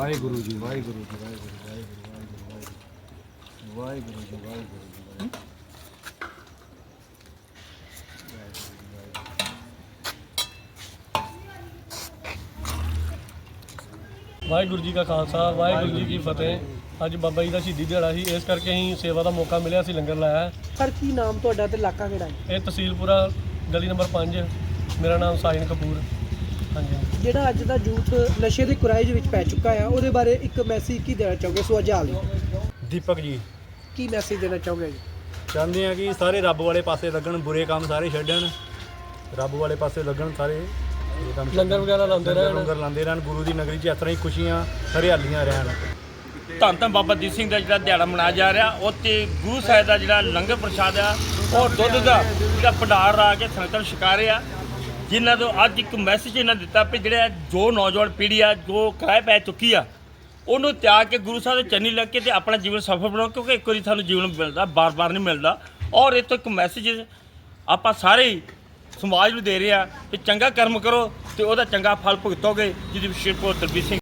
ਵਾਹਿਗੁਰੂ ਜੀ ਵਾਹਿਗੁਰੂ ਜੀ ਵਾਹਿਗੁਰੂ ਵਾਹਿਗੁਰੂ ਵਾਹਿਗੁਰੂ ਵਾਹਿਗੁਰੂ ਜੀ ਵਾਹਿਗੁਰੂ ਜੀ ਵਾਹਿਗੁਰੂ ਜੀ। ਕਾ ਖਾਲਸਾ ਵਾਹਿਗੁਰੂ ਜੀ ਕੀ ਫਤਿਹ। ਅੱਜ ਬਾਬਾ ਜੀ ਦਾ ਸ਼ਹੀਦੀ ਦਿਹਾੜਾ ਸੀ ਇਸ ਕਰਕੇ ਅਸੀਂ ਸੇਵਾ ਦਾ ਮੌਕਾ ਮਿਲਿਆ ਸੀ ਲੰਗਰ ਲਾਇਆ। ਹੈ। ਸਰ ਕੀ ਨਾਮ ਤੁਹਾਡਾ ਤੇ ਇਲਾਕਾ ਕਿਹੜਾ ਹੈ? ਇਹ ਤਹਿਸੀਲਪੁਰਾ ਗਲੀ ਨੰਬਰ 5 ਮੇਰਾ ਨਾਮ ਸਾਜਨ ਕਪੂਰ। ਜਿਹੜਾ ਅੱਜ ਦਾ ਯੂਥ ਨਸ਼ੇ ਦੇ ਕੁਰਾਇਜ ਵਿੱਚ ਪੈ ਚੁੱਕਾ ਆ ਉਹਦੇ ਬਾਰੇ ਇੱਕ ਮੈਸੇਜ ਕੀ ਦੇਣਾ ਚਾਹੋਗੇ ਸੁਝਾਅ ਲਈ ਦੀਪਕ ਜੀ। ਕੀ ਮੈਸੇਜ ਦੇਣਾ ਚਾਹੋਗੇ ਜੀ? ਚਾਹੁੰਦੇ ਆ ਕਿ ਸਾਰੇ ਰੱਬ ਵਾਲੇ ਪਾਸੇ ਲੱਗਣ ਬੁਰੇ ਕੰਮ ਸਾਰੇ ਛੱਡਣ। ਰੱਬ ਵਾਲੇ ਪਾਸੇ ਲੱਗਣ ਸਾਰੇ ਇਹ ਕੰਮ ਲੰਗਰ ਵਗੈਰਾ ਲਾਉਂਦੇ ਰਹਿਣ। ਲੰਗਰ ਲਾਉਂਦੇ ਰਹਿਣ ਗੁਰੂ ਦੀ ਨਗਰੀ 'ਚ ਇਸ ਤਰ੍ਹਾਂ ਹੀ ਖੁਸ਼ੀਆਂ ਹਰਿਆਲੀਆਂ ਰਹਿਣ। ਧੰਨ ਧੰਨ ਬਾਬਾ ਦੀਪ ਸਿੰਘ ਦਾ ਜਿਹੜਾ ਦਿਹਾੜਾ ਮਨਾਇਆ ਜਾ ਰਿਹਾ ਉਹ ਤੇ ਗੁਰੂ ਸਾਹਿਬ ਦਾ ਜਿਹੜਾ ਲੰਗਰ ਪ੍ਰਸ਼ਾਦ ਆ ਉਹ ਦੁੱਧ ਦਾ ਜਿਹੜਾ ਭੰਡਾਰ ਰਾ ਕੇ ਸੰਗਤਾਂ ਛਕਾ ਰਹੇ ਆ। ਜਿਨ੍ਹਾਂ ਤੋਂ ਅੱਜ ਇੱਕ ਮੈਸੇਜ ਇਹਨਾਂ ਦਿੱਤਾ ਵੀ ਜਿਹੜਾ ਜੋ ਨੌਜਵਾਨ ਪੀੜ੍ਹੀ ਆ, ਜੋ ਕਿਰਾਏ ਪੈ ਚੁੱਕੀ ਆ, ਉਹਨੂੰ ਤਿਆਗ ਕੇ ਗੁਰੂ ਸਾਹਿਬ ਦੇ ਚੰਨੀ ਲੱਗ ਕੇ ਤੇ ਆਪਣਾ ਜੀਵਨ ਸਫਲ ਬਣਾਓ, ਕਿਉਂਕਿ ਇੱਕ ਵਾਰੀ ਸਾਨੂੰ ਜੀਵਨ ਮਿਲਦਾ, ਬਾਰ-ਬਾਰ ਨਹੀਂ ਮਿਲਦਾ। ਔਰ ਇਹ ਤੋਂ ਇੱਕ ਮੈਸੇਜ ਆਪਾਂ ਸਾਰੇ ਹੀ ਸਮਾਜ ਨੂੰ ਦੇ ਰਹੇ ਆ ਕਿ ਚੰਗਾ ਕਰਮ ਕਰੋ ਤੇ ਉਹਦਾ ਚੰਗਾ ਫਲ ਭੁਗਤੋਗੇ, ਜਿਹਦੀ ਸ਼ਿਰ ਪੁੱਤਰ ਬੀਰ ਸਿੰਘ